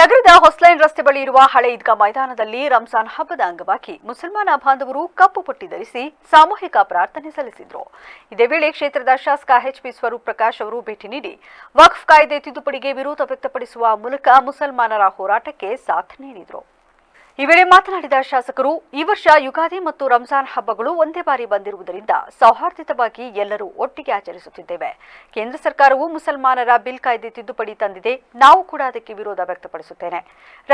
ನಗರದ ಹೊಸ್ಲೈನ್ ರಸ್ತೆ ಬಳಿ ಇರುವ ಹಳೆ ಈದ್ಗಾ ಮೈದಾನದಲ್ಲಿ ರಂಜಾನ್ ಹಬ್ಬದ ಅಂಗವಾಗಿ ಮುಸಲ್ಮಾನ ಬಾಂಧವರು ಕಪ್ಪು ಪಟ್ಟಿ ಧರಿಸಿ ಸಾಮೂಹಿಕ ಪ್ರಾರ್ಥನೆ ಸಲ್ಲಿಸಿದ್ರು. ಇದೇ ವೇಳೆ ಕ್ಷೇತ್ರದ ಶಾಸಕ ಎಚ್ಪಿ ಸ್ವರೂಪ್ ಪ್ರಕಾಶ್ ಅವರು ಭೇಟಿ ನೀಡಿ ವಕ್ಫ್ ಕಾಯ್ದೆ ತಿದ್ದುಪಡಿಗೆ ವಿರೋಧ ವ್ಯಕ್ತಪಡಿಸುವ ಮೂಲಕ ಮುಸಲ್ಮಾನರ ಹೋರಾಟಕ್ಕೆ ಸಾಥ್ ನೀಡಿದರು. ಈ ವೇಳೆ ಮಾತನಾಡಿದ ಶಾಸಕರು, ಈ ವರ್ಷ ಯುಗಾದಿ ಮತ್ತು ರಂಜಾನ್ ಹಬ್ಬಗಳು ಒಂದೇ ಬಾರಿ ಬಂದಿರುವುದರಿಂದ ಸೌಹಾರ್ದಿತವಾಗಿ ಎಲ್ಲರೂ ಒಟ್ಟಿಗೆ ಆಚರಿಸುತ್ತಿದ್ದೇವೆ. ಕೇಂದ್ರ ಸರ್ಕಾರವು ಮುಸಲ್ಮಾನರ ಬಿಲ್ ಕಾಯ್ದೆ ತಿದ್ದುಪಡಿ ತಂದಿದೆ. ನಾವು ಕೂಡ ಅದಕ್ಕೆ ವಿರೋಧ ವ್ಯಕ್ತಪಡಿಸುತ್ತೇನೆ.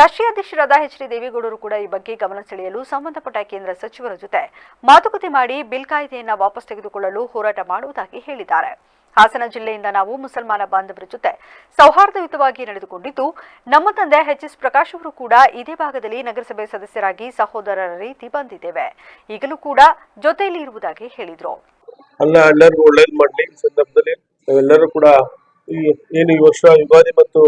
ರಾಷ್ಟ್ರೀಯ ಅಧ್ಯಕ್ಷರಾದ ಎಚ್ ಡಿ ದೇವೇಗೌಡರು ಕೂಡ ಈ ಬಗ್ಗೆ ಗಮನ ಸೆಳೆಯಲು ಸಂಬಂಧಪಟ್ಟ ಕೇಂದ್ರ ಸಚಿವರ ಜೊತೆ ಮಾತುಕತೆ ಮಾಡಿ ಬಿಲ್ ಕಾಯ್ದೆಯನ್ನು ವಾಪಸ್ ತೆಗೆದುಕೊಳ್ಳಲು ಹೋರಾಟ ಮಾಡುವುದಾಗಿ ಹೇಳಿದ್ದಾರೆ. ಹಾಸನ ಜಿಲ್ಲೆಯಿಂದ ನಾವು ಮುಸಲ್ಮಾನ ಬಾಂಧವರ ಜೊತೆ ಸೌಹಾರ್ದಯುತವಾಗಿ ನಡೆದುಕೊಂಡಿದ್ದು, ನಮ್ಮ ತಂದೆ ಎಚ್ ಎಸ್ ಪ್ರಕಾಶ್ ಅವರು ಕೂಡ ಇದೇ ಭಾಗದಲ್ಲಿ ನಗರಸಭೆ ಸದಸ್ಯರಾಗಿ ಸಹೋದರರ ರೀತಿ ಬಂದಿದ್ದೇವೆ. ಈಗಲೂ ಕೂಡ ಜೊತೆಯಲ್ಲಿ ಇರುವುದಾಗಿ ಹೇಳಿದ್ರು. ಅಲ್ಲ, ಎಲ್ಲರಿಗೂ ಒಳ್ಳೇದು ಮಾಡಲಿ ಈ ಸಂದರ್ಭದಲ್ಲಿ. ಕೂಡ ಈ ಏನು ಈ ವರ್ಷ ಯುಗಾದಿ ಮತ್ತು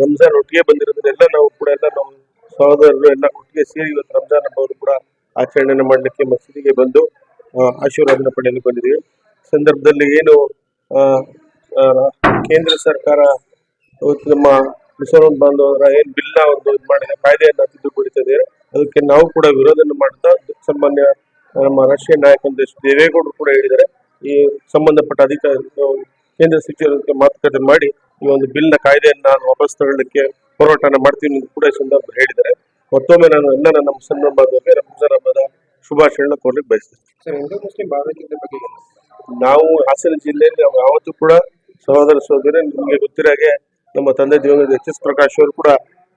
ರಂಜಾನ್ ಒಟ್ಟಿಗೆ ಬಂದಿರೋದ್ರೆಲ್ಲ ನಾವು ಕೂಡ ಎಲ್ಲ ನಮ್ಮ ಸಹೋದರರು ಎಲ್ಲ ಒಟ್ಟಿಗೆ ಸೇರಿ ಇವತ್ತು ರಂಜಾನ್ ಹಬ್ಬವನ್ನು ಕೂಡ ಆಚರಣೆ ಮಾಡಲಿಕ್ಕೆ ಮಸೀದಿಗೆ ಬಂದು ಆಶೀರ್ವಾದ ಆಶೀರ್ವಾದನ ಪಡೆಯಲು ಬಂದಿದ್ದೀವಿ. ಸಂದರ್ಭದಲ್ಲಿ ಏನು ಕೇಂದ್ರ ಸರ್ಕಾರ ನಮ್ಮ ಮುಸಲ್ಮಾನ್ ಬಾಂಧವರ ಏನ್ ಬಿಲ್ ಒಂದು ಇದು ಮಾಡಿದೆ, ಕಾಯ್ದೆಯನ್ನ ತಿದ್ದುಪಡಿಸಿದೆ ಅದಕ್ಕೆ ನಾವು ಕೂಡ ವಿರೋಧನ ಮಾಡ್ತಾ ಸನ್ಮಾನ್ಯ ನಮ್ಮ ರಾಷ್ಟ್ರೀಯ ನಾಯಕ ದೇವೇಗೌಡರು ಕೂಡ ಹೇಳಿದ್ದಾರೆ. ಈ ಸಂಬಂಧಪಟ್ಟ ಅಧಿಕಾರಿ ಕೇಂದ್ರ ಸಚಿವರೊಂದಿಗೆ ಮಾತುಕತೆ ಮಾಡಿ ಈ ಒಂದು ಬಿಲ್ನ ಕಾಯ್ದೆಯನ್ನ ನಾನು ವಾಪಸ್ ತಗೊಳ್ಳಿಕ್ಕೆ ಹೋರಾಟನ ಮಾಡ್ತೀನಿ ಅಂತ ಕೂಡ ಸಂದರ್ಭ ಹೇಳಿದ್ದಾರೆ. ಮತ್ತೊಮ್ಮೆ ನಾನು ಎಲ್ಲ ನನ್ನ ಮುಸಲ್ಮಾನ್ ಬಾಂಧವರಿಗೆ ರಂಜಾನ್ ಹಬ್ಬದ ಶುಭಾಶಯಗಳನ್ನ ಕೋರ್ಲಿಕ್ಕೆ ಬಯಸ್ತೇನೆ. ಸರ್, ಹಿಂದೂ ಮುಸ್ಲಿಂ ಬಗ್ಗೆ? ನಾವು ಹಾಸನ ಜಿಲ್ಲೆಯಲ್ಲಿ ಯಾವತ್ತೂ ಕೂಡ ಸಹೋದರ ಸಹೋದರಿ ನಿಮಗೆ ಗೊತ್ತಿರಾಗೆ ನಮ್ಮ ತಂದೆ ದಿವಂಗತ ಎಚ್ ಎಸ್ ಪ್ರಕಾಶ್ ಅವರು ಕೂಡ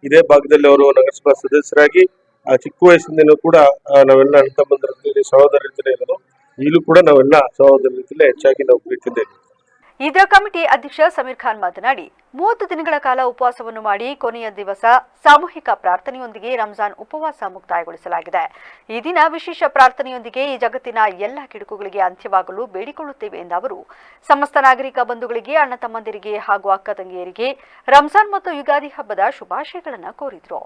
ಇದೇ ಭಾಗದಲ್ಲಿ ಅವರು ನಗರಸಭಾ ಸದಸ್ಯರಾಗಿ, ಆ ಚಿಕ್ಕ ವಯಸ್ಸಿಂದಲೂ ಕೂಡ ನಾವೆಲ್ಲ ಅಣ್ಣ ತಮ್ಮಂದಿರ ಸಹೋದರ ರೀತಿಯಲ್ಲಿ ಇರೋದು. ಈಗಲೂ ಕೂಡ ನಾವೆಲ್ಲ ಸಹೋದರ ರೀತಿಯಲ್ಲಿ ಹೆಚ್ಚಾಗಿ ನಾವು ಪ್ರೀತಿಯಿಂದ ಇದರ ಕಮಿಟಿ ಅಧ್ಯಕ್ಷ ಸಮೀರ್ ಖಾನ್ ಮಾತನಾಡಿ, ಮೂವತ್ತು ದಿನಗಳ ಕಾಲ ಉಪವಾಸವನ್ನು ಮಾಡಿ ಕೊನೆಯ ದಿವಸ ಸಾಮೂಹಿಕ ಪ್ರಾರ್ಥನೆಯೊಂದಿಗೆ ರಂಜಾನ್ ಉಪವಾಸ ಮುಕ್ತಾಯಗೊಳಿಸಲಾಗಿದೆ. ಈ ದಿನ ವಿಶೇಷ ಪ್ರಾರ್ಥನೆಯೊಂದಿಗೆ ಈ ಜಗತ್ತಿನ ಎಲ್ಲ ಕಿಡುಕುಗಳಿಗೆ ಅಂತ್ಯವಾಗಲು ಬೇಡಿಕೊಳ್ಳುತ್ತೇವೆ ಎಂದ ಅವರು, ಸಮಸ್ತ ನಾಗರಿಕ ಬಂಧುಗಳಿಗೆ, ಅಣ್ಣ ತಮ್ಮಂದಿರಿಗೆ ಹಾಗೂ ಅಕ್ಕ ತಂಗಿಯರಿಗೆ ರಂಜಾನ್ ಮತ್ತು ಯುಗಾದಿ ಹಬ್ಬದ ಶುಭಾಶಯಗಳನ್ನು ಕೋರಿದರು.